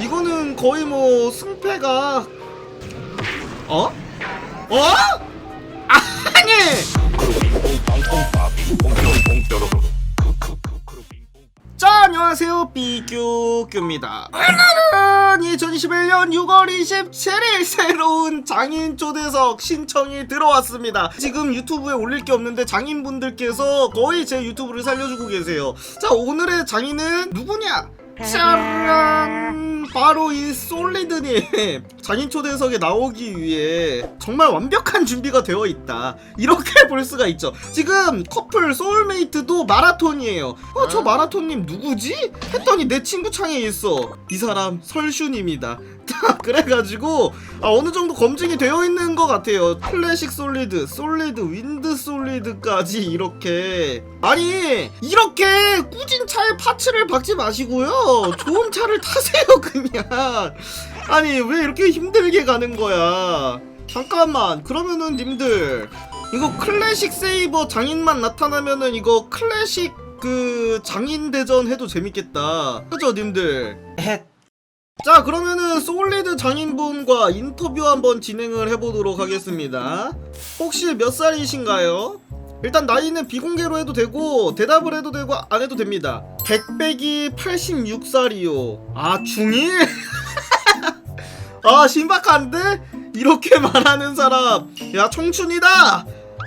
이거는 거의 뭐 승패가. 어? 어? 아니! 자 안녕하세요. 삐규규입니다. 오늘은 2021년 6월 27일 새로운 장인 초대석 신청이 들어왔습니다. 지금 유튜브에 올릴 게 없는데 장인분들께서 거의 제 유튜브를 살려주고 계세요. 자 오늘의 장인은 누구냐? 짜란 바로 이 솔리드님 장인 초대석에 나오기 위해 정말 완벽한 준비가 되어 있다 이렇게 볼 수가 있죠 지금 커플 소울메이트도 마라톤이에요 어 저 마라톤님 누구지? 했더니 내 친구 창에 있어 이 사람 설슈님이다 그래가지고 아, 어느 정도 검증이 되어 있는 것 같아요. 클래식 솔리드, 솔리드, 윈드 솔리드까지 이렇게 아니 이렇게 꾸진 차에 파츠를 박지 마시고요. 좋은 차를 타세요 그냥. 아니 왜 이렇게 힘들게 가는 거야? 잠깐만 그러면은 님들 이거 클래식 세이버 장인만 나타나면은 이거 클래식 그 장인 대전 해도 재밌겠다. 그죠 님들? 자 그러면은 솔리드 장인분과 인터뷰 한번 진행을 해보도록 하겠습니다 혹시 몇 살이신가요? 일단 나이는 비공개로 해도 되고 대답을 해도 되고 안 해도 됩니다 백백이 86살이요 아 중1? 아 신박한데? 이렇게 말하는 사람 야 청춘이다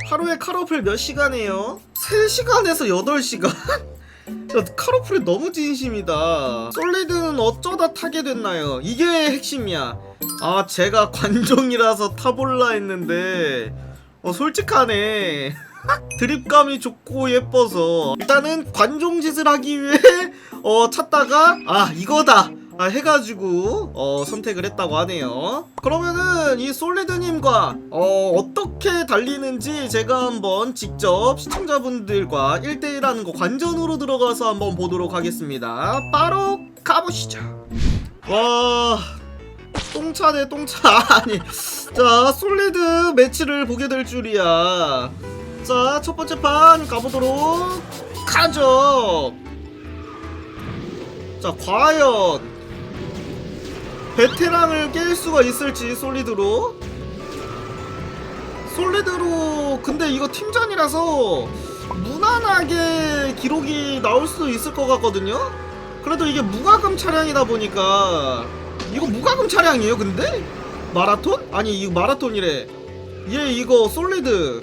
하루에 카로플 몇 시간 해요? 3시간에서 8시간? 야, 카로플이 너무 진심이다. 솔리드는 어쩌다 타게 됐나요? 이게 핵심이야. 아, 제가 관종이라서 타볼라 했는데, 어, 솔직하네. 드립감이 좋고 예뻐서. 일단은 관종 짓을 하기 위해, 어, 찾다가, 아, 이거다. 아, 해가지고 어, 선택을 했다고 하네요. 그러면은 이 솔리드님과 어, 어떻게 달리는지 제가 한번 직접 시청자분들과 1대1 하는 거 관전으로 들어가서 한번 보도록 하겠습니다. 바로 가보시죠. 와. 똥차 대 똥차 아니 자 솔리드 매치를 보게 될 줄이야 자 첫 번째 판 가보도록 하죠 자 과연 베테랑을 깰 수가 있을지 솔리드로 솔리드로 근데 이거 팀전이라서 무난하게 기록이 나올 수도 있을 것 같거든요 그래도 이게 무과금 차량이다 보니까 이거 무과금 차량이에요 근데? 마라톤? 아니 이거 마라톤이래 얘 이거 솔리드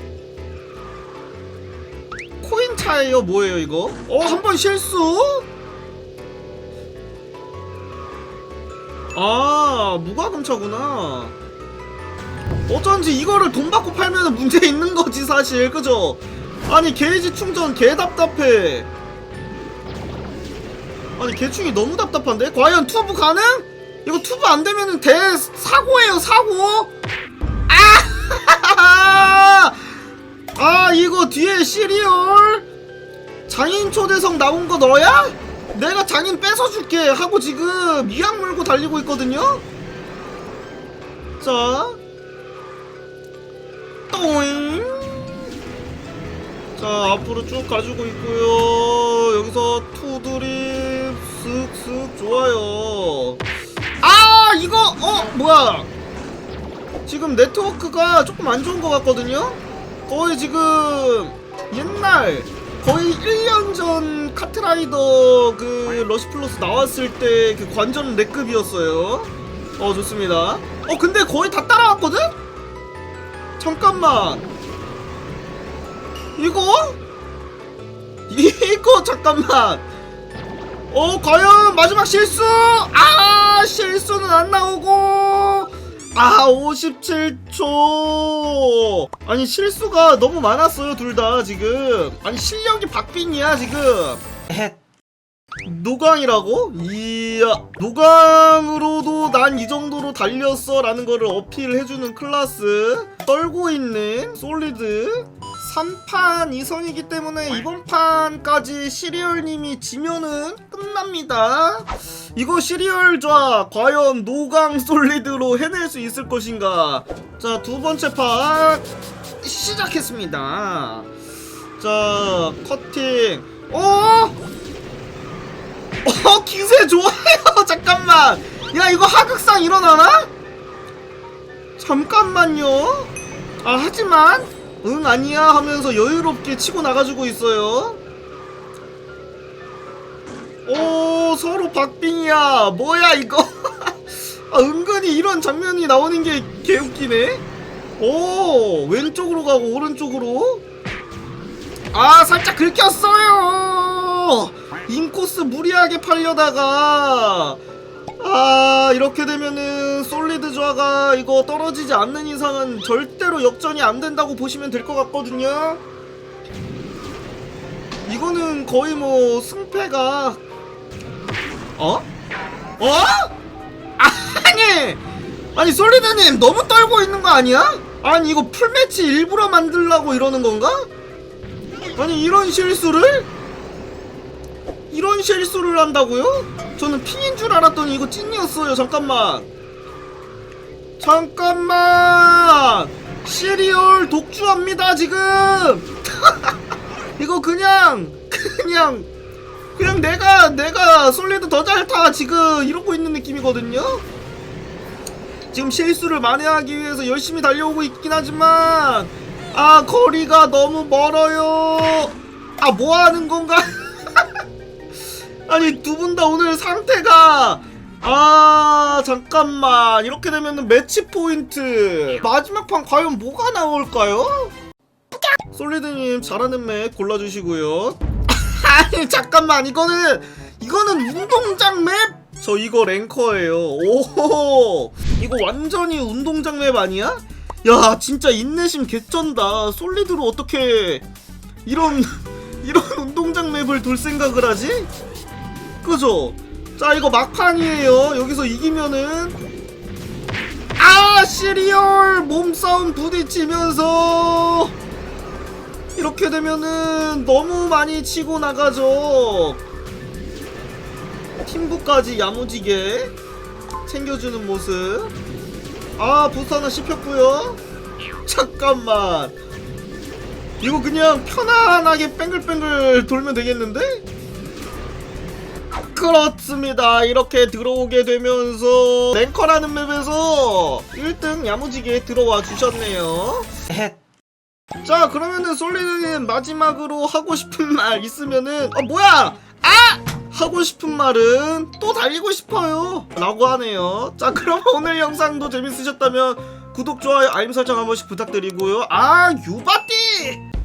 코인 차예요 뭐예요 이거? 어 한 번 실수? 아 무과금차구나 어쩐지 이거를 돈 받고 팔면 문제 있는 거지 사실 그죠? 아니 게이지 충전 개 답답해 아니 개충이 너무 답답한데? 과연 투브 가능? 이거 투브 안 되면은 대 사고예요 사고 아! 아 이거 뒤에 시리얼 장인 초대석 나온 거 너야? 내가 장인 뺏어줄게 하고 지금 이악 물고 달리고 있거든요? 자. 또잉. 자 앞으로 쭉 가지고 있고요. 여기서 투드립 쓱쓱 좋아요. 아 이거 어 뭐야. 지금 네트워크가 조금 안 좋은 것 같거든요? 거의 지금 옛날 거의 1년 전 카트라이더 그 러시플러스 나왔을 때 그 관전 렉급이었어요. 어 좋습니다. 어 근데 거의 다 따라왔거든? 잠깐만. 이거? 이거 잠깐만. 어 과연 마지막 실수? 아 실수는 안 나오고. 아 57초. 아니 실수가 너무 많았어요 둘 다 지금. 아니 실력이 박빙이야 지금. 노강이라고? 이야. 노강으로도 난 이 정도로 달렸어 라는 거를 어필해주는 클라스. 떨고 있는 솔리드 3판 2선이기 때문에 이번 판까지 시리얼님이 지면은 끝납니다. 이거 시리얼 좌 과연 노강 솔리드로 해낼 수 있을 것인가? 자 두 번째 판 시작했습니다. 자 커팅. 어? 어 기세 좋아요. 잠깐만. 야 이거 하극상 일어나나? 잠깐만요. 아 하지만 응 아니야 하면서 여유롭게 치고 나가지고 있어요. 오 서로 박빙이야. 뭐야 이거? 아 은근히 이런 장면이 나오는 게 개웃기네. 오 왼쪽으로 가고 오른쪽으로. 아 살짝 긁혔어요. 인코스 무리하게 팔려다가 아 이렇게 되면은 솔리드 조화가 이거 떨어지지 않는 이상은 절대로 역전이 안 된다고 보시면 될 것 같거든요 이거는 거의 뭐 승패가 어? 어? 아니 아니 솔리드님 너무 떨고 있는 거 아니야? 아니 이거 풀매치 일부러 만들라고 이러는 건가? 아니 이런 실수를? 이런 실수를 한다고요? 저는 핑인 줄 알았더니 이거 찐이었어요. 잠깐만. 잠깐만. 시리얼 독주합니다 지금. 이거 그냥 그냥 그냥 내가 내가 솔리드 더 잘 타 지금 이러고 있는 느낌이거든요? 지금 실수를 만회하기 위해서 열심히 달려오고 있긴 하지만 아 거리가 너무 멀어요. 아 뭐하는 건가 아니 두 분 다 오늘 상태가 아 잠깐만 이렇게 되면은 매치 포인트 마지막 판 과연 뭐가 나올까요? 솔리드님 잘하는 맵 골라주시고요 아니 잠깐만 이거는 이거는 운동장 맵? 저 이거 랭커예요 오 이거 완전히 운동장 맵 아니야? 야 진짜 인내심 개쩐다 솔리드로 어떻게 이런 이런 운동장 맵을 돌 생각을 하지? 그죠? 자 이거 막판이에요. 여기서 이기면은 아 시리얼 몸싸움 부딪히면서 이렇게 되면은 너무 많이 치고 나가죠. 팀부까지 야무지게 챙겨주는 모습. 아 부스 하나 씹혔고요. 잠깐만. 이거 그냥 편안하게 뺑글뺑글 돌면 되겠는데? 그렇습니다. 이렇게 들어오게 되면서 랭커라는 맵에서 1등 야무지게 들어와 주셨네요. 자 그러면은 솔리드님 마지막으로 하고 싶은 말 있으면은 어 뭐야? 아! 하고 싶은 말은 또 달리고 싶어요! 라고 하네요. 자 그럼 오늘 영상도 재밌으셨다면 구독 좋아요 알림 설정 한 번씩 부탁드리고요. 아 유바띠